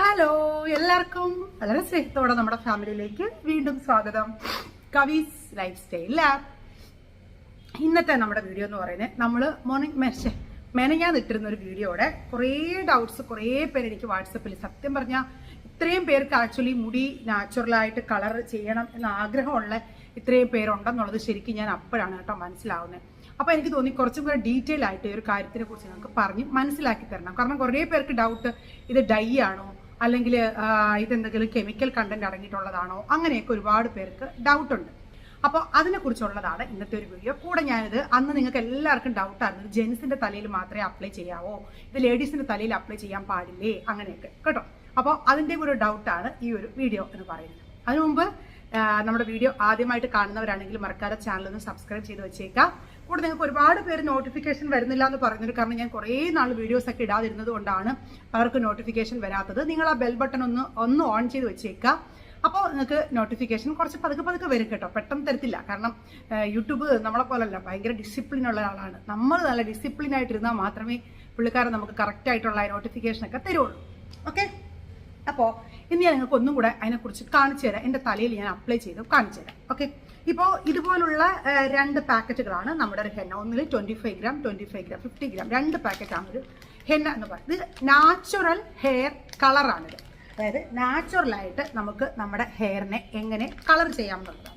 Hello എല്ലാവർക്കും വളരെ സ്നേഹത്തോടെ നമ്മുടെ ഫാമിലിയിലേക്ക് വീണ്ടും സ്വാഗതം. കവീസ് ലൈഫ് സ്റ്റൈൽ ലാബ് ഇന്നത്തെ നമ്മുടെ വീഡിയോ എന്ന് പറയുന്നത് നമ്മൾ മോർണിംഗ് മെഷ മെനഞ്ഞാൻ ഇട്ടിരുന്ന ഒരു വീഡിയോയുടെ കുറേ ഡൗട്ട്സ് കുറേ പേര് എനിക്ക് വാട്സപ്പിൽ സത്യം പറഞ്ഞാൽ ഇത്രയും പേർക്ക് ആക്ച്വലി മുടി നാച്ചുറലായിട്ട് കളർ ചെയ്യണം എന്ന ആഗ്രഹമുള്ള ഇത്രയും പേരുണ്ടെന്നുള്ളത് ശരിക്കും ഞാൻ അപ്പോഴാണ് കേട്ടോ മനസ്സിലാവുന്നത്. അപ്പോൾ എനിക്ക് തോന്നി കുറച്ചും കൂടെ ഡീറ്റെയിൽ ആയിട്ട് ഈ ഒരു കാര്യത്തിനെ കുറിച്ച് നിങ്ങൾക്ക് പറഞ്ഞ് മനസ്സിലാക്കി തരണം. കാരണം കുറേ പേർക്ക് ഡൗട്ട് ഇത് ഡൈ ആണോ? അല്ലെങ്കിൽ ഇതെന്തെങ്കിലും കെമിക്കൽ കണ്ടന്റ് അടങ്ങിയിട്ടുള്ളതാണോ? അങ്ങനെയൊക്കെ ഒരുപാട് പേർക്ക് ഡൗട്ട് ഉണ്ട്. അപ്പോൾ അതിനെക്കുറിച്ചുള്ളതാണ് ഇന്നത്തെ ഒരു വീഡിയോ. കൂടെ ഞാനിത് അന്ന് നിങ്ങൾക്ക് എല്ലാവർക്കും ഡൗട്ടായിരുന്നു ജെൻസിന്റെ തലയിൽ മാത്രമേ അപ്ലൈ ചെയ്യാവോ? ഇത് ലേഡീസിന്റെ തലയിൽ അപ്ലൈ ചെയ്യാൻ പാടില്ലേ? അങ്ങനെയൊക്കെ. കേട്ടോ? അപ്പോൾ അതിന്റെ ഒരു ഡൗട്ടാണ് ഈ ഒരു വീഡിയോ എന്ന് പറയുന്നത്. അതിനു മുമ്പ് നമ്മുടെ വീഡിയോ ആദ്യമായിട്ട് കാണുന്നവരാണെങ്കിൽ മറക്കാതെ ചാനൽ ഒന്ന് സബ്സ്ക്രൈബ് ചെയ്ത് വെച്ചേക്കാം. കൂടെ നിങ്ങൾക്ക് ഒരുപാട് പേര് നോട്ടിഫിക്കേഷൻ വരുന്നില്ല എന്ന് പറയുന്നത് കാരണം ഞാൻ കുറേ നാൾ വീഡിയോസ് ഒക്കെ ഇടാതിരുന്നത് കൊണ്ടാണ് അവർക്ക് നോട്ടിഫിക്കേഷൻ വരാത്തത്. നിങ്ങൾ ആ ബെൽ ബട്ടൺ ഒന്ന് ഒന്ന് ഓൺ ചെയ്ത് വെച്ചേക്കുക അപ്പോൾ നിങ്ങൾക്ക് നോട്ടിഫിക്കേഷൻ കുറച്ച് പതുക്കെ പതുക്കെ വരും കേട്ടോ. പെട്ടെന്ന് തരത്തില്ല. കാരണം യൂട്യൂബ് നമ്മളെ പോലല്ല. ഭയങ്കര ഡിസിപ്ലിൻ ഉള്ള ആളാണ്. നമ്മൾ നല്ല ഡിസിപ്ലിൻ ആയിട്ടിരുന്നാൽ മാത്രമേ പുള്ളിക്കാരൻ നമുക്ക് കറക്റ്റ് ആയിട്ടുള്ള നോട്ടിഫിക്കേഷൻ ഒക്കെ തരുള്ളൂ. ഓക്കെ അപ്പോൾ ഇന്ന് ഞാൻ നിങ്ങൾക്ക് ഒന്നും കൂടെ അതിനെക്കുറിച്ച് കാണിച്ചു തരാം. എന്റെ തലയിൽ ഞാൻ അപ്ലൈ ചെയ്ത് കാണിച്ചു തരാം. ഓക്കെ ഇപ്പോൾ ഇതുപോലുള്ള രണ്ട് പാക്കറ്റുകളാണ് നമ്മുടെ ഒരു ഹെന്ന. ഒന്നിൽ twenty five gram twenty five gram fifty gram രണ്ട് പാക്കറ്റാണ് ഒരു ഹെന്ന എന്ന് പറയുന്നത്. ഇത് നാച്ചുറൽ ഹെയർ കളറാണിത് അതായത് നാച്ചുറലായിട്ട് നമുക്ക് നമ്മുടെ ഹെയറിനെ എങ്ങനെ കളർ ചെയ്യാമെന്നുള്ളതാണ്.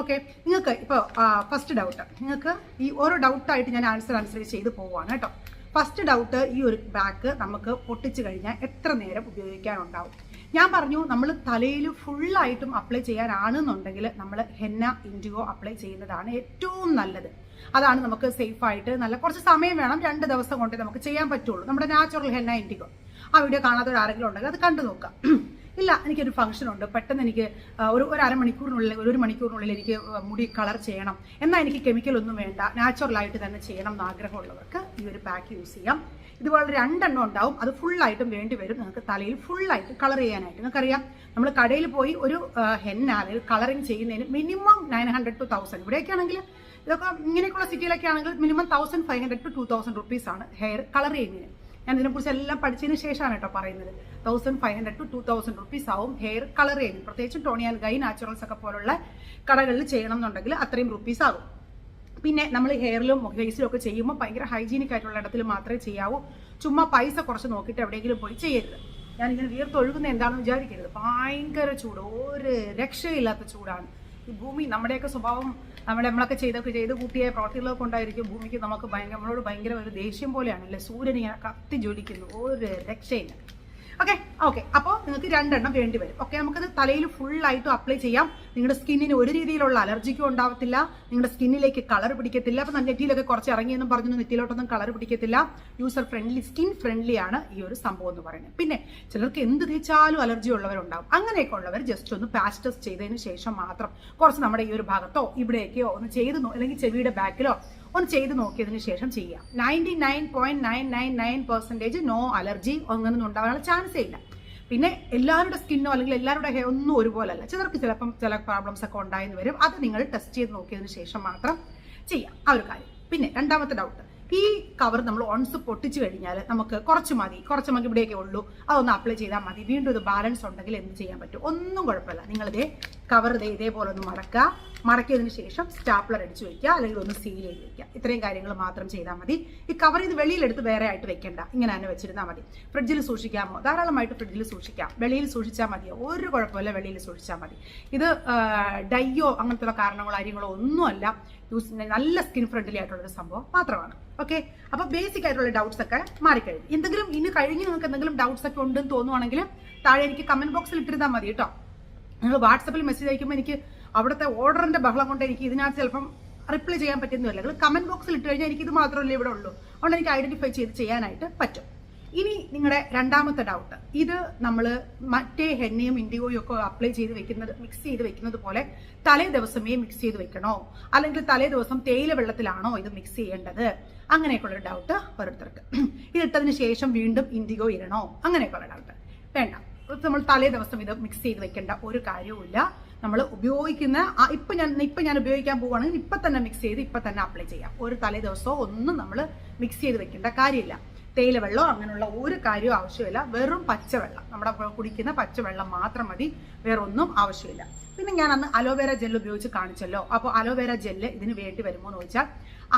ഓക്കെ നിങ്ങൾക്ക് ഇപ്പോൾ ഫസ്റ്റ് ഡൗട്ട് നിങ്ങൾക്ക് ഈ ഓരോ ഡൗട്ടായിട്ട് ഞാൻ ആൻസർ ആൻസർ ചെയ്ത് പോവുകയാണ് കേട്ടോ. ഫസ്റ്റ് ഡൗട്ട് ഈ ഒരു ബാക്ക് നമുക്ക് പൊട്ടിച്ചു കഴിഞ്ഞാൽ എത്ര നേരം ഉപയോഗിക്കാനുണ്ടാവും? ഞാൻ പറഞ്ഞു നമ്മൾ തലയിൽ ഫുള്ളായിട്ടും അപ്ലൈ ചെയ്യാനാണെന്നുണ്ടെങ്കിൽ നമ്മൾ ഹെന്ന ഇൻഡിഗോ അപ്ലൈ ചെയ്യുന്നതാണ് ഏറ്റവും നല്ലത്. അതാണ് നമുക്ക് സേഫ് ആയിട്ട് നല്ല കുറച്ച് സമയം വേണം രണ്ട് ദിവസം കൊണ്ടേ നമുക്ക് ചെയ്യാൻ പറ്റുള്ളൂ. നമ്മുടെ നാച്ചുറൽ ഹെന്ന ഇൻഡിഗോ ആ വീഡിയോ കാണാത്തൊരു ആരെങ്കിലും ഉണ്ടെങ്കിൽ അത് കണ്ടു നോക്കാം ഇല്ല എനിക്കൊരു ഫംഗ്ഷൻ ഉണ്ട്. പെട്ടെന്ന് എനിക്ക് ഒരു ഒരു അരമണിക്കൂറിനുള്ളിൽ ഒരു മണിക്കൂറിനുള്ളിൽ എനിക്ക് മുടി കളർ ചെയ്യണം. എന്നാൽ എനിക്ക് കെമിക്കൽ ഒന്നും വേണ്ട. നാച്ചുറലായിട്ട് തന്നെ ചെയ്യണം എന്ന് ആഗ്രഹമുള്ളവർക്ക് ഈ ഒരു പാക്ക് യൂസ് ചെയ്യാം. ഇതുപോലെ രണ്ടെണ്ണം ഉണ്ടാവും. അത് ഫുള്ളായിട്ടും വേണ്ടി വരും. നിങ്ങൾക്ക് തലയിൽ ഫുള്ളായിട്ട് കളർ ചെയ്യാനായിട്ട്. നിങ്ങൾക്കറിയാം നമ്മൾ കടയിൽ പോയി ഒരു ഹെന്ന കളറിങ് ചെയ്യുന്നതിന് minimum nine hundred two thousand ഇവിടെയൊക്കെ ആണെങ്കിൽ ഇതൊക്കെ ഇങ്ങനെയൊക്കെയുള്ള സിറ്റിയിലൊക്കെ ആണെങ്കിൽ minimum thousand five hundred two two thousand rupees ആണ് ഹെയർ കളർ ചെയ്യുന്നതിന്. ഞാൻ ഇതിനെക്കുറിച്ച് എല്ലാം പഠിച്ചതിന് ശേഷമാണ് കേട്ടോ പറയുന്നത്. Thousand five hundred two two thousand rupees ആവും ഹെയർ കളർ ചെയ്യുന്നത് പ്രത്യേകിച്ചും ടോണിയാൽ ഗൈ നാച്ചുറൽസ് ഒക്കെ പോലുള്ള കടകളിൽ ചെയ്യണം എന്നുണ്ടെങ്കിൽ അത്രയും റുപ്പീസ് ആകും പിന്നെ നമ്മൾ ഹെയറിലും ഫേസിലും ഒക്കെ ചെയ്യുമ്പോൾ ഭയങ്കര ഹൈജീനിക് ആയിട്ടുള്ള ഇടത്തിൽ മാത്രമേ ചെയ്യാവൂ. ചുമ്മാ പൈസ കുറച്ച് നോക്കിയിട്ട് എവിടെയെങ്കിലും പോയി ചെയ്യരുത്. ഞാനിങ്ങനെ വീർത്തൊഴുകുന്ന എന്താണെന്ന് വിചാരിക്കരുത്. ഭയങ്കര ചൂട്. ഒരു രക്ഷയില്ലാത്ത ചൂടാണ്. ഈ ഭൂമി നമ്മുടെയൊക്കെ സ്വഭാവം നമ്മുടെ നമ്മളൊക്കെ ചെയ്തൊക്കെ ചെയ്ത് കൂട്ടിയ പ്രവർത്തികളൊക്കെ കൊണ്ടായിരിക്കും ഭൂമിക്ക് നമുക്ക് ഭയങ്കര നമ്മളോട് ഭയങ്കര ഒരു ദേഷ്യം പോലെയാണ് അല്ലേ സൂര്യൻ ഇങ്ങനെ കത്തി ജ്വലിക്കുന്നു. ഒരു രക്ഷയില്ല. ഓക്കെ ഓക്കെ അപ്പോൾ നിങ്ങൾക്ക് രണ്ടെണ്ണം വേണ്ടി വരും. ഓക്കെ നമുക്കത് തലയിൽ ഫുള്ളായിട്ടും അപ്ലൈ ചെയ്യാം. നിങ്ങളുടെ സ്കിന്നിന് ഒരു രീതിയിലുള്ള അലർജിക്കും ഉണ്ടാവത്തില്ല. നിങ്ങളുടെ സ്കിന്നിലേക്ക് കളർ പിടിക്കത്തില്ല. അപ്പം നെറ്റിയിലൊക്കെ കുറച്ച് ഇറങ്ങിയെന്നും പറഞ്ഞു നെറ്റിയിലോട്ടൊന്നും കളർ പിടിക്കത്തില്ല. യൂസർ ഫ്രണ്ട്ലി സ്കിൻ ഫ്രണ്ട്ലി ആണ് ഈ ഒരു സംഭവം എന്ന് പറയുന്നത്. പിന്നെ ചിലർക്ക് എന്ത് തേച്ചാലും അലർജി ഉള്ളവരുണ്ടാവും. അങ്ങനെയൊക്കെ ഉള്ളവർ ജസ്റ്റ് ഒന്ന് പാച്ച് ടെസ്റ്റ് ചെയ്തതിന് ശേഷം മാത്രം കുറച്ച് നമ്മുടെ ഈ ഒരു ഭാഗത്തോ ഇവിടെയൊക്കെയോ ഒന്ന് ചെയ്ത് അല്ലെങ്കിൽ ചെവിയുടെ ബാക്കിലോ ഒന്ന് ചെയ്ത് നോക്കിയതിന് ശേഷം ചെയ്യാം. Ninety nine point nine nine nine percentage no allergy അങ്ങനൊന്നും ഉണ്ടാവാനുള്ള ചാൻസേ ഇല്ല. പിന്നെ എല്ലാവരുടെ സ്കിന്നോ അല്ലെങ്കിൽ എല്ലാവരുടെ ഹെയർ ഒന്നും ഒരുപോലല്ല. ചിലർക്ക് ചിലപ്പം ചില പ്രോബ്ലംസ് ഒക്കെ ഉണ്ടായെന്ന് വരും. അത് നിങ്ങൾ ടെസ്റ്റ് ചെയ്ത് നോക്കിയതിന് ശേഷം മാത്രം ചെയ്യാം. ആ ഒരു കാര്യം. പിന്നെ രണ്ടാമത്തെ ഡൗട്ട് ഈ കവർ നമ്മൾ ഓൺസ് പൊട്ടിച്ചു കഴിഞ്ഞാൽ നമുക്ക് കുറച്ച് മതി. കുറച്ച് നമുക്ക് ഇവിടെയൊക്കെ ഉള്ളൂ. അതൊന്ന് അപ്ലൈ ചെയ്താൽ മതി. വീണ്ടും ഇത് ബാലൻസ് ഉണ്ടെങ്കിൽ എന്ത് ചെയ്യാൻ പറ്റും? ഒന്നും കുഴപ്പമില്ല. നിങ്ങളിതേ കവർ ഇതേ ഇതേപോലെ ഒന്ന് മടക്കുക മടക്കിയതിന് ശേഷം സ്റ്റാപ്ലർ അടിച്ചു വെക്കുക അല്ലെങ്കിൽ ഒന്ന് സീൽ ചെയ്ത് വെക്കുക. ഇത്രയും കാര്യങ്ങൾ മാത്രം ചെയ്താൽ മതി. ഈ കവർ ഇത് വെളിയിലെടുത്ത് വേറെ ആയിട്ട് വെക്കേണ്ട. ഇങ്ങനെ തന്നെ വെച്ചിരുന്നാൽ മതി. ഫ്രിഡ്ജിൽ സൂക്ഷിക്കാമോ? ധാരാളമായിട്ട് ഫ്രിഡ്ജിൽ സൂക്ഷിക്കാം. വെളിയിൽ സൂക്ഷിച്ചാൽ മതിയോ ഒരു കുഴപ്പമില്ല വെളിയിൽ സൂക്ഷിച്ചാൽ മതി. ഇത് ഡയ്യോ അങ്ങനത്തെ കാരണങ്ങളോ കാര്യങ്ങളോ ഒന്നുമല്ല. യൂസ് നല്ല സ്കിൻ ഫ്രണ്ട്ലി ആയിട്ടുള്ള ഒരു സംഭവം മാത്രമാണ്. ഓക്കെ അപ്പോൾ ബേസിക് ആയിട്ടുള്ള ഡൗട്ട്സ് ഒക്കെ മാറിക്കഴിഞ്ഞു. എന്തെങ്കിലും ഇനി കഴിഞ്ഞ് നിങ്ങൾക്ക് എന്തെങ്കിലും ഡൗട്ട്സ് ഒക്കെ ഉണ്ടെന്ന് തോന്നുവാണെങ്കിൽ താഴെ എനിക്ക് കമന്റ് ബോക്സിൽ ഇട്ടിരുന്നാൽ മതി കേട്ടോ. നിങ്ങൾ വാട്സപ്പിൽ മെസ്സേജ് അയക്കുമ്പോൾ എനിക്ക് അവിടുത്തെ ഓർഡറിന്റെ ബഹളം കൊണ്ട് എനിക്ക് ഇതിനകത്ത് ചിലപ്പം റിപ്ലൈ ചെയ്യാൻ പറ്റുന്നില്ല നിങ്ങൾ കമന്റ് ബോക്സിൽ ഇട്ട് കഴിഞ്ഞാൽ എനിക്ക് ഇത് മാത്രമല്ലേ ഇവിടെ ഉള്ളൂ. അതുകൊണ്ട് എനിക്ക് ഐഡന്റിഫൈ ചെയ്ത് ചെയ്യാനായിട്ട് പറ്റും. ഇനി നിങ്ങളുടെ രണ്ടാമത്തെ ഡൗട്ട് ഇത് നമ്മൾ മറ്റേ ഹെന്നയും ഇൻഡിഗോയും ഒക്കെ അപ്ലൈ ചെയ്ത് വെക്കുന്നത് മിക്സ് ചെയ്ത് വെക്കുന്നത് പോലെ തലേ ദിവസമേ മിക്സ് ചെയ്ത് വെക്കണോ? അല്ലെങ്കിൽ തലേ ദിവസം തേയില വെള്ളത്തിലാണോ ഇത് മിക്സ് ചെയ്യേണ്ടത്? അങ്ങനെയൊക്കെയുള്ള ഡൗട്ട് ഓരോരുത്തർക്ക് ഇതിട്ടതിന് ശേഷം വീണ്ടും ഇൻഡിഗോ ഇടണോ? അങ്ങനെയൊക്കെയുള്ള ഡൗട്ട് വേണ്ട. നമ്മൾ തലേ ദിവസം ഇത് മിക്സ് ചെയ്ത് വെക്കേണ്ട ഒരു കാര്യവുമില്ല. നമ്മൾ ഉപയോഗിക്കുന്ന ഇപ്പം ഞാൻ ഇപ്പം ഞാൻ ഉപയോഗിക്കാൻ പോവുകയാണെങ്കിൽ ഇപ്പം തന്നെ മിക്സ് ചെയ്ത് ഇപ്പം തന്നെ അപ്ലൈ ചെയ്യാം. ഒരു തലേ ദിവസമോ ഒന്നും നമ്മൾ മിക്സ് ചെയ്ത് വെക്കേണ്ട കാര്യമില്ല. തേയില വെള്ളമോ അങ്ങനെയുള്ള ഒരു കാര്യവും ആവശ്യമില്ല. വെറും പച്ചവെള്ളം. നമ്മുടെ കുടിക്കുന്ന പച്ചവെള്ളം മാത്രം മതി. വേറെ ഒന്നും ആവശ്യമില്ല. പിന്നെ ഞാൻ അന്ന് അലോവേര ജെൽ ഉപയോഗിച്ച് കാണിച്ചല്ലോ. അപ്പോൾ അലോവേര ജെല്ല് ഇതിന് വേണ്ടി വരുമോ എന്ന് ചോദിച്ചാൽ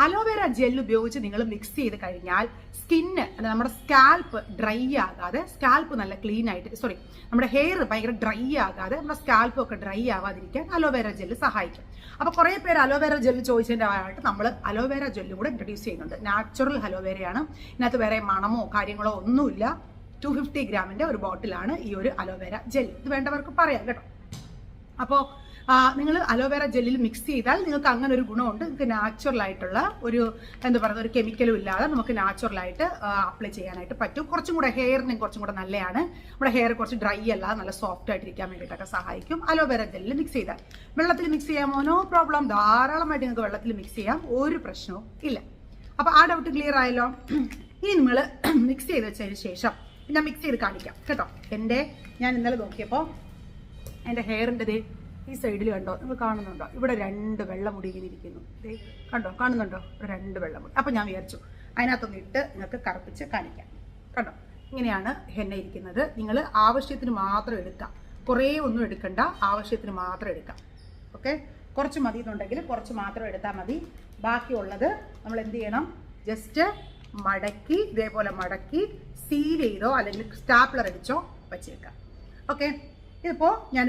അലോവേര ജെൽ ഉപയോഗിച്ച് നിങ്ങൾ മിക്സ് ചെയ്ത് കഴിഞ്ഞാൽ സ്കിന്ന് നമ്മുടെ സ്കാൽപ്പ് ഡ്രൈ ആകാതെ സ്കാൽപ്പ് നല്ല ക്ലീൻ ആയിട്ട് സോറി നമ്മുടെ ഹെയർ ഭയങ്കര ഡ്രൈ ആകാതെ നമ്മുടെ സ്കാൽപ്പ് ഒക്കെ ഡ്രൈ ആവാതിരിക്കാൻ അലോവേര ജെല്ല് സഹായിക്കും. അപ്പോൾ കുറേ പേര് അലോവേര ജെല്ല് ചോദിച്ചതിന്റെ ആയിട്ട് നമ്മൾ അലോവേര ജെല്ലും കൂടെ ഇൻട്രൊഡ്യൂസ് ചെയ്യുന്നുണ്ട്. നാച്ചുറൽ അലോവേരയാണ്. ഇതിനകത്ത് വേറെ മണമോ കാര്യങ്ങളോ ഒന്നുമില്ല. ടു ഫിഫ്റ്റി ഗ്രാമിന്റെ ഒരു ബോട്ടിലാണ് ഈ ഒരു അലോവേര ജെൽ. ഇത് വേണ്ടവർക്ക് പറയാം കേട്ടോ. അപ്പോൾ നിങ്ങൾ അലോവേറ ജെല്ലിൽ മിക്സ് ചെയ്താൽ നിങ്ങൾക്ക് അങ്ങനെ ഒരു ഗുണമുണ്ട്. നിങ്ങൾക്ക് നാച്ചുറൽ ആയിട്ടുള്ള ഒരു എന്താ പറയുക ഒരു കെമിക്കലും ഇല്ലാതെ നമുക്ക് നാച്ചുറൽ ആയിട്ട് അപ്ലൈ ചെയ്യാനായിട്ട് പറ്റും. കുറച്ചും കൂടെ ഹെയറിനും കുറച്ചും കൂടെ നല്ലതാണ് നമ്മുടെ ഹെയർ കുറച്ച് ഡ്രൈ അല്ലാതെ നല്ല സോഫ്റ്റ് ആയിട്ടിരിക്കാൻ വേണ്ടിയിട്ടൊക്കെ സഹായിക്കും. അലോവേറ ജെല്ലിൽ മിക്സ് ചെയ്താൽ. വെള്ളത്തിൽ മിക്സ് ചെയ്യാമോ? നോ പ്രോബ്ലം ധാരാളമായിട്ട് നിങ്ങൾക്ക് വെള്ളത്തിൽ മിക്സ് ചെയ്യാം. ഒരു പ്രശ്നവും ഇല്ല. അപ്പോൾ ആ ഡൗട്ട് ക്ലിയർ ആയല്ലോ? ഇനി നിങ്ങൾ മിക്സ് ചെയ്ത് വെച്ചതിന് ശേഷം ഞാൻ മിക്സ് ചെയ്ത് കാണിക്കാം. കേട്ടോ? എന്റെ ഞാൻ ഇന്നലെ നോക്കിയപ്പോൾ എന്റെ ഹെയറിന്റെ ഈ സൈഡിൽ കണ്ടോ? നിങ്ങൾ കാണുന്നുണ്ടോ? ഇവിടെ രണ്ട് വെള്ളമുടി ഇങ്ങനെ ഇരിക്കുന്നു കണ്ടോ? കാണുന്നുണ്ടോ? രണ്ട് വെള്ളമുടി അപ്പം ഞാൻ വിചാരിച്ചു അതിനകത്തൊന്ന് ഇട്ട് നിങ്ങൾക്ക് കറുപ്പിച്ച് കാണിക്കാം. കണ്ടോ? ഇങ്ങനെയാണ് ഹെന്ന ഇരിക്കുന്നത്. നിങ്ങൾ ആവശ്യത്തിന് മാത്രം എടുക്കാം. കുറേ ഒന്നും എടുക്കണ്ട. ആവശ്യത്തിന് മാത്രം എടുക്കാം. ഓക്കെ? കുറച്ച് മതി എന്നുണ്ടെങ്കിൽ കുറച്ച് മാത്രം എടുത്താൽ മതി. ബാക്കിയുള്ളത് നമ്മൾ എന്ത് ചെയ്യണം? ജസ്റ്റ് മടക്കി ഇതേപോലെ മടക്കി സീൽ ചെയ്തോ അല്ലെങ്കിൽ സ്റ്റാപ്ലർ അടിച്ചോ വച്ചേക്കാം. ഓക്കെ? ഇതിപ്പോൾ ഞാൻ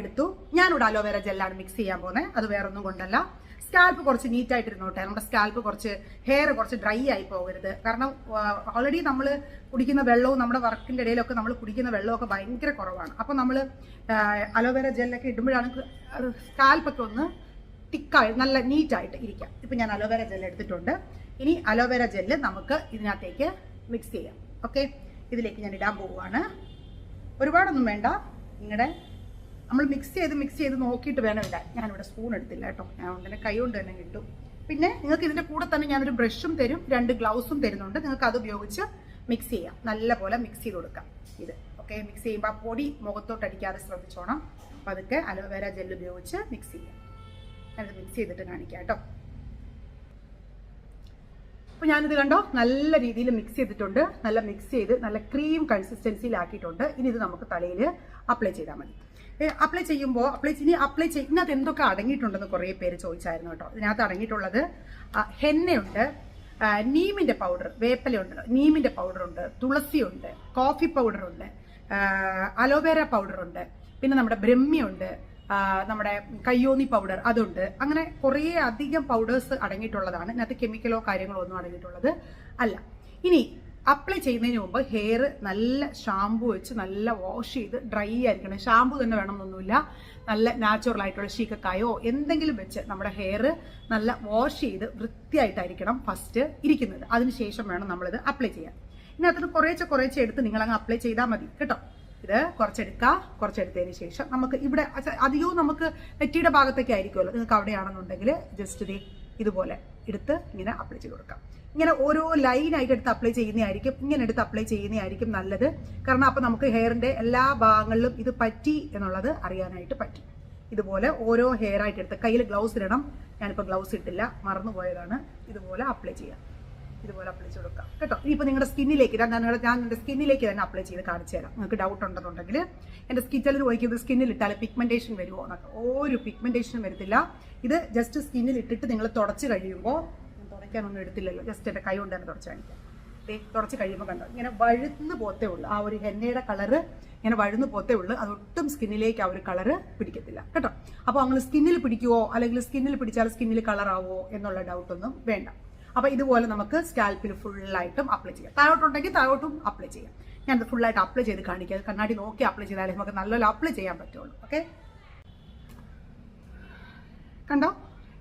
എടുത്തു. ഞാനിവിടെ അലോവേര ജെല്ലാണ് മിക്സ് ചെയ്യാൻ പോകുന്നത് അത് വേറെ ഒന്നും കൊണ്ടല്ല. സ്കാൽപ്പ് കുറച്ച് നീറ്റ് ആയിട്ടിരുന്നോട്ടെ നമ്മുടെ സ്കാൽപ്പ് കുറച്ച് ഹെയർ കുറച്ച് ഡ്രൈ ആയി പോകരുത്. കാരണം ഓൾറെഡി നമ്മൾ കുടിക്കുന്ന വെള്ളവും നമ്മുടെ വർക്കിന്റെ ഇടയിലൊക്കെ നമ്മൾ കുടിക്കുന്ന വെള്ളമൊക്കെ ഭയങ്കര കുറവാണ്. അപ്പോൾ നമ്മൾ അലോവേര ജെല്ലൊക്കെ ഇടുമ്പോഴാണ് സ്കാൽപ്പൊക്കെ ഒന്ന് തിക്കായി നല്ല നീറ്റായിട്ട് ഇരിക്കാം. ഇപ്പം ഞാൻ അലോവേര ജെൽ എടുത്തിട്ടുണ്ട്. ഇനി അലോവേര ജെല്ല് നമുക്ക് ഇതിനകത്തേക്ക് മിക്സ് ചെയ്യാം. ഓക്കെ ഇതിലേക്ക് ഞാൻ ഇടാൻ പോവുകയാണ്. ഒരുപാടൊന്നും വേണ്ട. നിങ്ങളുടെ നമ്മൾ മിക്സ് ചെയ്ത് മിക്സ് ചെയ്ത് നോക്കിയിട്ട് വേണം ഇടാൻ. ഞാനിവിടെ സ്പൂൺ എടുത്തില്ല കേട്ടോ. ഞാൻ തന്നെ കൈ കൊണ്ട് തന്നെ കിട്ടും പിന്നെ നിങ്ങൾക്ക് ഇതിന്റെ കൂടെ തന്നെ ഞാനൊരു ബ്രഷും തരും രണ്ട് ഗ്ലൗസും തരുന്നുണ്ട്. നിങ്ങൾക്ക് അത് ഉപയോഗിച്ച് മിക്സ് ചെയ്യാം. നല്ല പോലെ മിക്സ് ചെയ്ത് കൊടുക്കാം. ഇത് ഓക്കെ മിക്സ് ചെയ്യുമ്പോൾ ആ പൊടി മുഖത്തോട്ട് അടിക്കാതെ ശ്രദ്ധിച്ചോണം. അപ്പം അതൊക്കെ അലോവേര ജെല്ല് ഉപയോഗിച്ച് മിക്സ് ചെയ്യാം. ഞാനത് മിക്സ് ചെയ്തിട്ട് കാണിക്കാം കേട്ടോ. അപ്പോൾ ഞാനിത് കണ്ടോ? നല്ല രീതിയിൽ മിക്സ് ചെയ്തിട്ടുണ്ട്. നല്ല മിക്സ് ചെയ്ത് നല്ല ക്രീം കൺസിസ്റ്റൻസിയിലാക്കിയിട്ടുണ്ട് ഇനി ഇത് നമുക്ക് തലയിൽ അപ്ലൈ ചെയ്താൽ മതി. അപ്ലൈ ചെയ്യുമ്പോൾ അപ്ലൈ ഇനി അപ്ലൈ ഇതിനകത്ത് എന്തൊക്കെ അടങ്ങിയിട്ടുണ്ടെന്ന് കുറേ പേര് ചോദിച്ചായിരുന്നു കേട്ടോ. ഇതിനകത്ത് അടങ്ങിയിട്ടുള്ളത് ഹെന്നയുണ്ട് നീമിന്റെ പൗഡർ വേപ്പലയുണ്ട് നീമിന്റെ പൗഡറുണ്ട് തുളസിയുണ്ട് കോഫി പൗഡറുണ്ട് അലോവേര പൗഡറുണ്ട് പിന്നെ നമ്മുടെ ബ്രഹ്മിയുണ്ട് നമ്മുടെ കയ്യോന്നി പൗഡർ അതുണ്ട്. അങ്ങനെ കുറേ അധികം പൗഡേഴ്സ് അടങ്ങിയിട്ടുള്ളതാണ്. ഇതിനകത്ത് കെമിക്കലോ കാര്യങ്ങളോ ഒന്നും അടങ്ങിയിട്ടുള്ളത് അല്ല. ഇനി അപ്ലൈ ചെയ്യുന്നതിന് മുമ്പ് ഹെയർ നല്ല ഷാമ്പു വെച്ച് നല്ല വാഷ് ചെയ്ത് ഡ്രൈ ആയിരിക്കണം. ഷാമ്പു തന്നെ വേണമെന്നൊന്നുമില്ല. നല്ല നാച്ചുറൽ ആയിട്ടുള്ള ശീക്കക്കായോ എന്തെങ്കിലും വെച്ച് നമ്മുടെ ഹെയർ നല്ല വാഷ് ചെയ്ത് വൃത്തിയായിട്ടായിരിക്കണം ഫസ്റ്റ് ഇരിക്കുന്നത്. അതിനുശേഷം വേണം നമ്മളിത് അപ്ലൈ ചെയ്യാൻ. ഇതിനകത്ത് കുറേച്ചെ കുറേച്ചെ എടുത്ത് നിങ്ങൾ അങ്ങ് അപ്ലൈ ചെയ്താൽ മതി. കേട്ടോ? ഇത് കുറച്ചെടുക്കുക കുറച്ചെടുത്തതിന് ശേഷം നമുക്ക് ഇവിടെ അധികവും നമുക്ക് നെറ്റിയുടെ ഭാഗത്തൊക്കെ ആയിരിക്കുമല്ലോ. നിങ്ങൾക്ക് അവിടെയാണെന്നുണ്ടെങ്കിൽ ജസ്റ്റ് ഇത് ഇതുപോലെ എടുത്ത് ഇങ്ങനെ അപ്ലൈ ചെയ്ത് കൊടുക്കാം. ഇങ്ങനെ ഓരോ ലൈനായിട്ട് എടുത്ത് അപ്ലൈ ചെയ്യുന്നതായിരിക്കും ഇങ്ങനെ എടുത്ത് അപ്ലൈ ചെയ്യുന്നതായിരിക്കും നല്ലത്. കാരണം അപ്പം നമുക്ക് ഹെയറിന്റെ എല്ലാ ഭാഗങ്ങളിലും ഇത് പറ്റി എന്നുള്ളത് അറിയാനായിട്ട് പറ്റും. ഇതുപോലെ ഓരോ ഹെയർ ആയിട്ട് എടുത്ത് കയ്യിൽ ഗ്ലൗസ് ഇടണം. ഞാനിപ്പോൾ ഗ്ലൗസ് ഇട്ടില്ല മറന്നുപോയതാണ്. ഇതുപോലെ അപ്ലൈ ചെയ്യാം. ഇതുപോലെ അപ്ലൈ ചെയ്ത് കൊടുക്കാം. കേട്ടോ? ഇനി ഇനിയിപ്പോൾ നിങ്ങളുടെ സ്കിന്നിലേക്ക് ഞാൻ ഞാൻ നിങ്ങളുടെ സ്കിന്നിലേക്ക് തന്നെ അപ്ലൈ ചെയ്ത് കാണിച്ചു തരാം. നിങ്ങൾക്ക് ഡൗട്ട് ഉണ്ടെന്നുണ്ടെങ്കിൽ എന്റെ സ്കിൻ ചിലർ ചോദിക്കുന്നത് സ്കിന്നിൽ ഇട്ടാൽ പിഗ്മെന്റേഷൻ വരുമോ എന്നൊക്കെ. ഒരു പിഗ്മെന്റേഷനും വരത്തില്ല. ഇത് ജസ്റ്റ് സ്കിന്നിൽ ഇട്ടിട്ട് നിങ്ങൾ തുടച്ച് കഴിയുമ്പോൾ തുടയ്ക്കാനൊന്നും എടുത്തില്ലല്ലോ. ജസ്റ്റ് എന്റെ കൈ കൊണ്ട് തന്നെ തുടച്ച് കാണിക്കാം. തുടച്ച് കഴിയുമ്പോൾ കണ്ടോ? ഇങ്ങനെ വഴുന്ന് പോത്തേ ഉള്ളൂ. ആ ഒരു ഹെന്നയുടെ കളറ് ഇങ്ങനെ വഴുന്ന് പോത്തേ ഉള്ളൂ. അതൊട്ടും സ്കിന്നിലേക്ക് ആ ഒരു കളറ് പിടിക്കത്തില്ല. കേട്ടോ? അപ്പോൾ അങ്ങനെ സ്കിന്നിൽ പിടിക്കുവോ? അല്ലെങ്കിൽ സ്കിന്നിൽ പിടിച്ചാൽ സ്കിന്നിൽ കളറാവോ എന്നുള്ള ഡൗട്ടൊന്നും വേണ്ട. അപ്പോൾ ഇതുപോലെ നമുക്ക് സ്കാൽപ്പിൽ ഫുള്ളായിട്ടും അപ്ലൈ ചെയ്യാം. താഴോട്ടുണ്ടെങ്കിൽ താഴോട്ടും അപ്ലൈ ചെയ്യാം. ഞാൻ ഇത് ഫുള്ളായിട്ട് അപ്ലൈ ചെയ്ത് കാണിക്കാം. കണ്ണാടി നോക്കി അപ്ലൈ ചെയ്താലേ നമുക്ക് നല്ലപോലെ അപ്ലൈ ചെയ്യാൻ പറ്റുള്ളൂ. ഓക്കെ കണ്ടോ?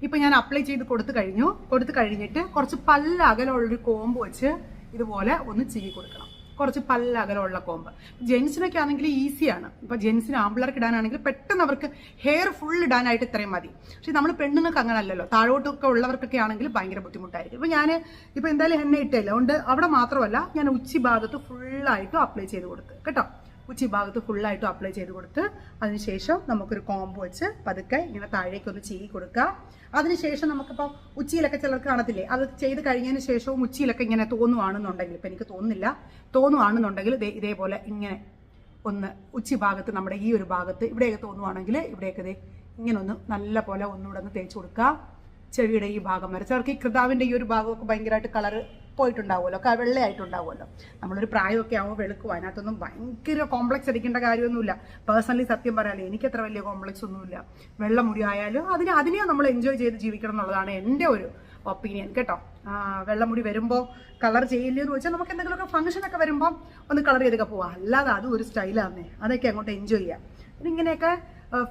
ഇപ്പൊ ഞാൻ അപ്ലൈ ചെയ്ത് കൊടുത്തു കഴിഞ്ഞു. കൊടുത്തു കഴിഞ്ഞിട്ട് കുറച്ച് പല്ല അകലമുള്ളൊരു കോമ്പ് വെച്ച് ഇതുപോലെ ഒന്ന് ചീകി കൊടുക്കണം. കുറച്ച് പല്ല് അകലമുള്ള കോമ്പ് ജെൻസിനൊക്കെ ആണെങ്കിൽ ഈസിയാണ്. ഇപ്പോൾ ജെൻസിന് ആമ്പിളർക്ക് ഇടാനാണെങ്കിൽ പെട്ടെന്ന് അവർക്ക് ഹെയർ ഫുൾ ഇടാനായിട്ട് ഇത്രയും മതി. പക്ഷേ നമ്മൾ പെണ്ണുങ്ങൾക്ക് അങ്ങനെ അല്ലല്ലോ താഴോട്ടൊക്കെ ഉള്ളവർക്കൊക്കെ ആണെങ്കിൽ ഭയങ്കര ബുദ്ധിമുട്ടായിരിക്കും. ഇപ്പം ഞാൻ ഇപ്പോൾ എന്തായാലും എണ്ണ ഇട്ടില്ല അതുകൊണ്ട് അവിടെ മാത്രമല്ല ഞാൻ ഉച്ചി ഭാഗത്ത് ഫുള്ളായിട്ടും അപ്ലൈ ചെയ്ത് കൊടുത്ത്. കേട്ടോ? ഉച്ചി ഭാഗത്ത് ഫുള്ളായിട്ടും അപ്ലൈ ചെയ്ത് കൊടുത്ത് അതിനുശേഷം നമുക്കൊരു കോംബ് വെച്ച് പതുക്കെ ഇങ്ങനെ താഴേക്കൊന്ന് ചീകി കൊടുക്കുക. അതിനുശേഷം നമുക്കിപ്പോൾ ഉച്ചയിലൊക്കെ ചിലർക്ക് കാണത്തില്ലേ? അത് ചെയ്ത് കഴിഞ്ഞതിന് ശേഷവും ഉച്ചയിലൊക്കെ ഇങ്ങനെ തോന്നുവാണെന്നുണ്ടെങ്കിൽ ഇപ്പം എനിക്ക് തോന്നുന്നില്ല. തോന്നുവാണെന്നുണ്ടെങ്കിൽ ഇതേപോലെ ഇങ്ങനെ ഒന്ന് ഉച്ചി ഭാഗത്ത് നമ്മുടെ ഈ ഒരു ഭാഗത്ത് ഇവിടെയൊക്കെ തോന്നുവാണെങ്കിൽ ഇവിടെയൊക്കെ ഇങ്ങനെ ഒന്ന് നല്ല പോലെ ഒന്നുകൂടെ ഒന്ന് തേച്ച് കൊടുക്കുക. ചെവിയുടെ ഈ ഭാഗം വരെ. ചിലർക്ക് ഈ കൃതാവിന്റെ ഈ ഒരു ഭാഗമൊക്കെ ഭയങ്കരമായിട്ട് കളറ് പോയിട്ടുണ്ടാവുമല്ലോ വെള്ളയായിട്ടുണ്ടാവുമല്ലോ നമ്മളൊരു പ്രായമൊക്കെ ആവുമ്പോൾ വെളുക്കും അതിനകത്തൊന്നും ഭയങ്കര കോംപ്ലക്സ് അടിക്കേണ്ട കാര്യമൊന്നുമില്ല. പേഴ്സണലി സത്യം പറയാലോ എനിക്ക് അത്ര വലിയ കോംപ്ലക്സ് ഒന്നുമില്ല. വെള്ള മുടി ആയാലും അതിനെ അതിനെ നമ്മൾ എൻജോയ് ചെയ്ത് ജീവിക്കണം എന്നുള്ളതാണ് എന്റെ ഒരു ഒപ്പീനിയൻ കേട്ടോ. വെള്ളമുടി വരുമ്പോൾ കളർ ചെയ്യില്ല എന്ന് വെച്ചാൽ നമുക്ക് എന്തെങ്കിലുമൊക്കെ ഫംഗ്ഷനൊക്കെ വരുമ്പോൾ ഒന്ന് കളർ ചെയ്തൊക്കെ പോവാം. അല്ലാതെ അതും ഒരു സ്റ്റൈലാന്നേ അതൊക്കെ അങ്ങോട്ട് എൻജോയ് ചെയ്യാം. ഇങ്ങനെയൊക്കെ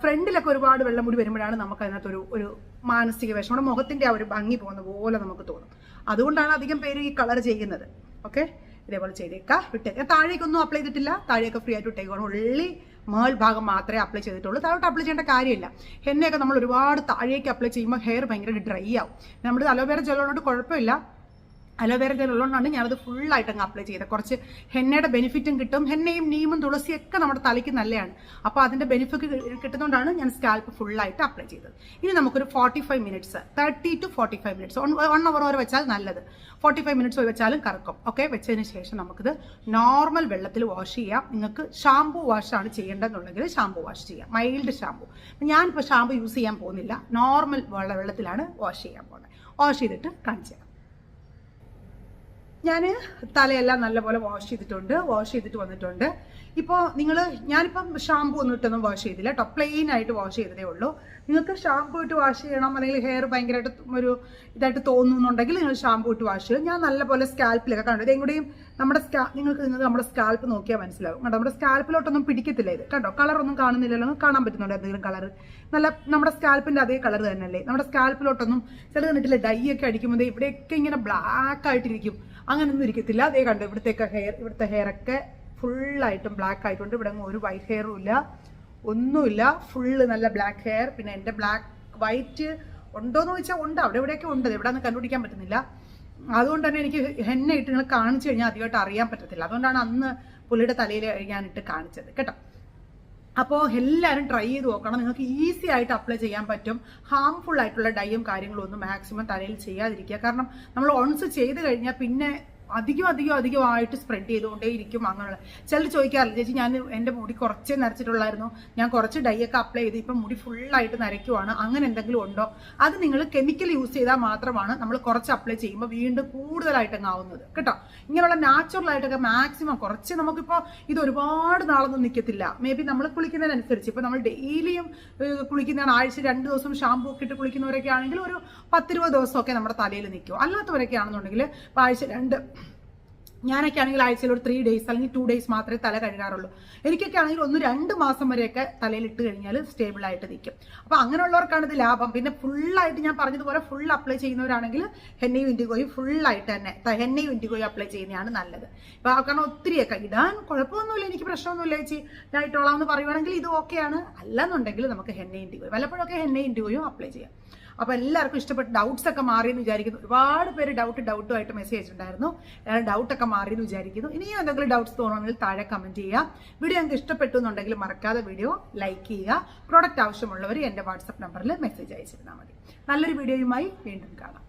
ഫ്രണ്ടിലൊക്കെ ഒരുപാട് വെള്ളമുടി വരുമ്പോഴാണ് നമുക്ക് അതിനകത്തൊരു ഒരു മാനസിക വിഷമം നമ്മുടെ മുഖത്തിന്റെ ആ ഒരു ഭംഗി പോകുന്ന പോലെ നമുക്ക് തോന്നും. അതുകൊണ്ടാണ് അധികം പേര് ഈ കളർ ചെയ്യുന്നത്. ഓക്കെ ഇതേപോലെ ചെയ്തേക്കാം. വിട്ടേക്കാം താഴേക്കൊന്നും അപ്ലൈ ചെയ്തിട്ടില്ല. താഴേക്ക് ഫ്രീ ആയിട്ട് ഇട്ടേക്കാണ് ഉള്ളി മേൾ ഭാഗം മാത്രമേ അപ്ലൈ ചെയ്തിട്ടുള്ളൂ. താഴോട്ട് അപ്ലൈ ചെയ്യേണ്ട കാര്യമില്ല. എണ്ണയൊക്കെ നമ്മൾ ഒരുപാട് താഴേക്ക് അപ്ലൈ ചെയ്യുമ്പോൾ ഹെയർ ഭയങ്കര ഡ്രൈ ആവും. നമ്മൾ അലോവേറ ജെല്ലുള്ളതുകൊണ്ട് കുഴപ്പമില്ല. അലോവേറ ഉള്ളതുകൊണ്ടാണ് ഞാനത് ഫുള്ളായിട്ട് അങ്ങ് അപ്ലൈ ചെയ്തത്. കുറച്ച് ഹെന്നയുടെ ബെനിഫിറ്റും കിട്ടും. ഹെന്നയും നീമും തുളസിയും ഒക്കെ നമ്മുടെ തലയ്ക്ക് നല്ലതാണ്. അപ്പോൾ അതിന്റെ ബെനിഫിറ്റ് കിട്ടുന്നതുകൊണ്ടാണ് ഞാൻ സ്കാൽപ്പ് ഫുള്ളായിട്ട് അപ്ലൈ ചെയ്തത്. ഇനി നമുക്കൊരു forty five minutes thirty two forty five minutes one hour വരെ വെച്ചാൽ നല്ലത്. ഫോർട്ടി ഫൈവ് മിനിറ്റ്സ് വെച്ചാലും കറക്കും. ഓക്കെ വെച്ചതിന് ശേഷം നമുക്കിത് നോർമൽ വെള്ളത്തിൽ വാഷ് ചെയ്യാം. നിങ്ങൾക്ക് ഷാംപൂ വാഷാണ് ചെയ്യേണ്ടതെന്നുണ്ടെങ്കിൽ ഷാംപൂ വാഷ് ചെയ്യാം. മൈൽഡ് ഷാംപൂ ഞാനിപ്പോൾ ഷാംപൂ യൂസ് ചെയ്യാൻ പോകുന്നില്ല. നോർമൽ വെള്ള വെള്ളത്തിലാണ് വാഷ് ചെയ്യാൻ പോകുന്നത്. വാഷ് ചെയ്തിട്ട് കാണിച്ചു തരാം ഞാൻ തലയെല്ലാം നല്ലപോലെ വാഷ് ചെയ്തിട്ടുണ്ട് വാഷ് ചെയ്തിട്ട് വന്നിട്ടുണ്ട്. ഇപ്പോൾ നിങ്ങൾ ഞാനിപ്പം ഷാമ്പു ഒന്നും ഇട്ടൊന്നും വാഷ് ചെയ്തില്ല കേട്ടോ പ്ലെയിൻ ആയിട്ട് വാഷ് ചെയ്തതേ ഉള്ളൂ. നിങ്ങൾക്ക് ഷാമ്പു ഇട്ട് വാഷ് ചെയ്യണം അല്ലെങ്കിൽ ഹെയർ ഭയങ്കരമായിട്ട് ഒരു ഇതായിട്ട് തോന്നുന്നുണ്ടെങ്കിൽ നിങ്ങൾ ഷാമ്പു ഇട്ട് വാഷ് ചെയ്യും ഞാൻ നല്ലപോലെ സ്കാൽപ്പിലൊക്കെ കണ്ടു. ഇതെങ്ങൂടെയും നമ്മുടെ സ്കാ നിങ്ങൾക്ക് നിങ്ങൾക്ക് നമ്മുടെ സ്കാൽപ്പ് നോക്കിയാൽ മനസ്സിലാവും. കണ്ടോ? നമ്മുടെ സ്കാൽപ്പിലോട്ടൊന്നും പിടിക്കത്തില്ല ഇത്. കേട്ടോ കളറൊന്നും കാണുന്നില്ലല്ലോ. കാണാൻ പറ്റുന്നുണ്ട് എന്തെങ്കിലും കളർ നല്ല നമ്മുടെ സ്കാൽപ്പിന്റെ അതേ കളർ തന്നെയല്ലേ? നമ്മുടെ സ്കാൽപ്പിലോട്ടൊന്നും ചിലത് കണ്ടിട്ടില്ല? ഡൈ ഒക്കെ അടിക്കുമ്പോൾ ഇവിടെയൊക്കെ ഇങ്ങനെ ബ്ലാക്ക് ആയിട്ടിരിക്കും. അങ്ങനെയൊന്നും ഇരിക്കത്തില്ല. അതേ കണ്ടു ഇവിടുത്തെയൊക്കെ ഹെയർ ഇവിടുത്തെ ഹെയർ ഒക്കെ ഫുള്ളായിട്ടും ബ്ലാക്ക് ആയിട്ടുണ്ട്. ഇവിടെ ഒരു വൈറ്റ് ഹെയറും ഇല്ല. ഒന്നുമില്ല. ഫുള്ള് നല്ല ബ്ലാക്ക് ഹെയർ പിന്നെ എന്റെ ബ്ലാക്ക് വൈറ്റ് ഉണ്ടോയെന്ന് ചോദിച്ചാൽ ഉണ്ട്. അവിടെ ഇവിടെയൊക്കെ ഉണ്ട്. എവിടെയൊന്നും കണ്ടുപിടിക്കാൻ പറ്റുന്നില്ല. അതുകൊണ്ട് തന്നെ എനിക്ക് എന്നെ ഇട്ട് നിങ്ങൾ കാണിച്ചു കഴിഞ്ഞാൽ അധികമായിട്ട് അറിയാൻ പറ്റത്തില്ല. അതുകൊണ്ടാണ് അന്ന് പുള്ളിയുടെ തലയിൽ ഞാനിട്ട് കാണിച്ചത്. കേട്ടോ? അപ്പോൾ എല്ലാവരും ട്രൈ ചെയ്ത് നോക്കണം. നിങ്ങൾക്ക് ഈസി ആയിട്ട് അപ്ലൈ ചെയ്യാൻ പറ്റും. ഹാംഫുൾ ആയിട്ടുള്ള ഡൈയും കാര്യങ്ങളും ഒന്നും മാക്സിമം തലയിൽ ചെയ്യാതിരിക്കുക. കാരണം നമ്മൾ ഓൺസ് ചെയ്ത് കഴിഞ്ഞാൽ പിന്നെ അധികം അധികം അധികമായിട്ട് സ്പ്രെഡ് ചെയ്തുകൊണ്ടേയിരിക്കും അങ്ങനെയുള്ള. ചിലർ ചോദിക്കാറില്ല ചേച്ചി ഞാൻ എന്റെ മുടി കുറച്ചേ നരച്ചിട്ടുള്ളായിരുന്നു. ഞാൻ കുറച്ച് ഡൈ ഒക്കെ അപ്ലൈ ചെയ്ത്. ഇപ്പം മുടി ഫുള്ളായിട്ട് നരയ്ക്കുവാണ്. അങ്ങനെ എന്തെങ്കിലും ഉണ്ടോ? അത് നിങ്ങൾ കെമിക്കൽ യൂസ് ചെയ്താൽ മാത്രമാണ് നമ്മൾ കുറച്ച് അപ്ലൈ ചെയ്യുമ്പോൾ വീണ്ടും കൂടുതലായിട്ട് അങ്ങാവുന്നത് കേട്ടോ? ഇങ്ങനെയുള്ള നാച്ചുറൽ ആയിട്ടൊക്കെ മാക്സിമം കുറച്ച് നമുക്കിപ്പോൾ ഇത് ഒരുപാട് നാളൊന്നും നിൽക്കത്തില്ല മേ ബി നമ്മൾ കുളിക്കുന്നതിനനുസരിച്ച്. ഇപ്പോൾ നമ്മൾ ഡെയിലിയും കുളിക്കുന്നതാണ്. ആഴ്ച രണ്ട് ദിവസം ഷാമ്പൂ ഒക്കെ ഇട്ട് കുളിക്കുന്നവരൊക്കെ ആണെങ്കിൽ ഒരു പത്തിരുപത് ദിവസമൊക്കെ നമ്മുടെ തലയിൽ നിൽക്കും. അല്ലാത്തവരൊക്കെ ആണെന്നുണ്ടെങ്കിൽ ആഴ്ച രണ്ട് ഞാനൊക്കെ ആണെങ്കിൽ ആഴ്ചയിൽ ഒരു ത്രീ ഡേയ്സ് അല്ലെങ്കിൽ ടു ഡേയ്സ് മാത്രമേ തല കഴുകാറുള്ളൂ. എനിക്കൊക്കെ ആണെങ്കിൽ ഒന്ന് രണ്ട് മാസം വരെയൊക്കെ തലയിൽ ഇട്ട് കഴിഞ്ഞാൽ സ്റ്റേബിൾ ആയിട്ട് നിൽക്കും. അപ്പോൾ അങ്ങനെയുള്ളവർക്കാണ് ഇത് ലാഭം. പിന്നെ ഫുള്ളായിട്ട് ഞാൻ പറഞ്ഞതുപോലെ ഫുൾ അപ്ലൈ ചെയ്യുന്നവരാണെങ്കിൽ ഹെന്നയും ഇൻഡിഗോയും ഫുള്ളായിട്ട് തന്നെ ഹെന്നയും ഇൻഡിഗോയും അപ്ലൈ ചെയ്യുന്നതാണ് നല്ലത്. ഇപ്പോൾ കാരണം ഒത്തിരിയൊക്കെ ഇടാൻ കുഴപ്പമൊന്നുമില്ല എനിക്ക് പ്രശ്നമൊന്നുമില്ല ചേച്ചി. ഞാൻ എന്ന് പറയുവാണെങ്കിൽ ഇത് ഓക്കെയാണ് അല്ലെന്നുണ്ടെങ്കിൽ നമുക്ക് ഹെന്നയും ഇൻഡിഗോയും വല്ലപ്പോഴൊക്കെ ഹെന്നയും ഇൻഡിഗോയും അപ്ലൈ ചെയ്യാം. അപ്പോൾ എല്ലാവർക്കും ഇഷ്ടപ്പെട്ട ഡൗട്ട്സ് ഒക്കെ മാറിയെന്ന് വിചാരിക്കുന്നു. ഒരുപാട് പേര് ഡൗട്ട് ഡൗട്ടുമായിട്ട് മെസ്സേജ് അയച്ചിട്ടുണ്ടായിരുന്നു. ഡൗട്ടൊക്കെ മാറിയെന്ന് വിചാരിക്കുന്നു. ഇനിയും എന്തെങ്കിലും ഡൗട്ട്സ് തോന്നുകയാണെങ്കിൽ താഴെ കമന്റ് ചെയ്യുക. വീഡിയോ നിങ്ങൾക്ക് ഇഷ്ടപ്പെട്ടു എന്നുണ്ടെങ്കിൽ മറക്കാതെ വീഡിയോ ലൈക്ക് ചെയ്യുക. പ്രോഡക്റ്റ് ആവശ്യമുള്ളവർ എന്റെ വാട്സപ്പ് നമ്പറിൽ മെസ്സേജ് അയച്ചിരുന്നാൽ മതി. നല്ലൊരു വീഡിയോയുമായി വീണ്ടും കാണാം.